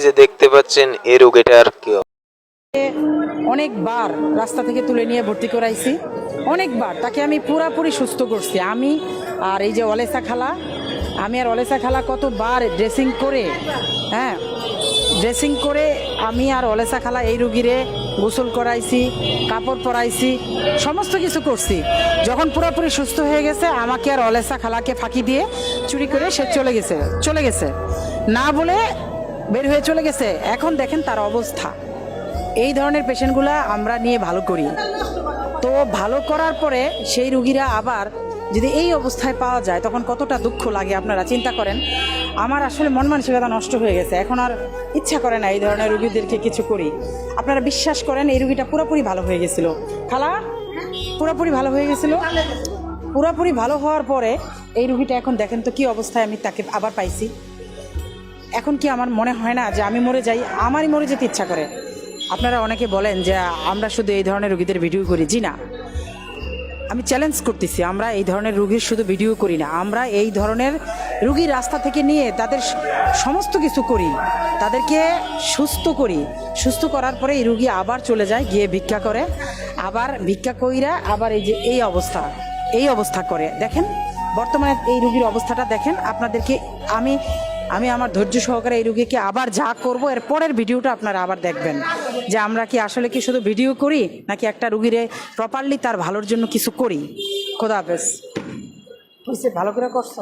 এই যে দেখতে পাচ্ছেন, এই রোগীটার কি অনেকবার রাস্তা থেকে তুলে নিয়ে ভর্তি করাইছি। অনেকবার। তাকে আমি পুরাপুরি সুস্থ করছি। আমি আর এই যে অলেসা খালা, আমি আর অলেসা খালা কতবার ড্রেসিং করে হ্যাঁ ড্রেসিং করে আমি আর অলেসা খালা এই রুগীরে গোসল করাইছি, কাপড় পরাইছি, সমস্ত কিছু করছি। যখন পুরোপুরি সুস্থ হয়ে গেছে, আমাকে আর অলেসা খালাকে ফাঁকি দিয়ে চুরি করে সে চলে গেছে চলে গেছে। না বলে বের হয়ে চলে গেছে। এখন দেখেন তার অবস্থা। এই ধরনের পেশেন্টগুলো আমরা নিয়ে ভালো করি। তো ভালো করার পরে সেই রুগীরা আবার যদি এই অবস্থায় পাওয়া যায়, তখন কতটা দুঃখ লাগে আপনারা চিন্তা করেন। আমার আসলে মন মানসিকতা নষ্ট হয়ে গেছে। এখন আর ইচ্ছা করে না এই ধরনের রুগীদেরকে কিছু করি। আপনারা বিশ্বাস করেন, এই রুগীটা পুরোপুরি ভালো হয়ে গেছিল। খালা, পুরোপুরি ভালো হয়ে গেছিল? পুরোপুরি ভালো হওয়ার পরে এই রুগীটা এখন দেখেন তো কি অবস্থায় আমি তাকে আবার পাইছি। এখন কি আমার মনে হয় না যে আমি মরে যাই? আমারই মরে যেতে ইচ্ছা করে। আপনারা অনেকে বলেন যে আমরা শুধু এই ধরনের রুগীদের ভিডিও করি। জি না। আমি চ্যালেঞ্জ করতেছি, আমরা এই ধরনের রুগীর শুধু ভিডিও করি না। আমরা এই ধরনের রুগী রাস্তা থেকে নিয়ে তাদের সমস্ত কিছু করি। তাদেরকে সুস্থ করি। সুস্থ করার পরে এই রুগী আবার চলে যায়, গিয়ে ভিক্ষা করে। আবার ভিক্ষা কইরা আবার এই যে এই অবস্থা এই অবস্থা করে। দেখেন, বর্তমানে এই রুগীর অবস্থাটা দেখেন। আপনাদেরকে আমি আমি আমার ধৈর্য সহকারে এই রুগীকে আবার যা করব, এর পরের ভিডিওটা আপনারা আবার দেখবেন। যে আমরা কি আসলে কি শুধু ভিডিও করি, নাকি একটা রুগীরে প্রপারলি তার ভালোর জন্য কিছু করি? খোদা হাফেজ। ভালো করে করছ?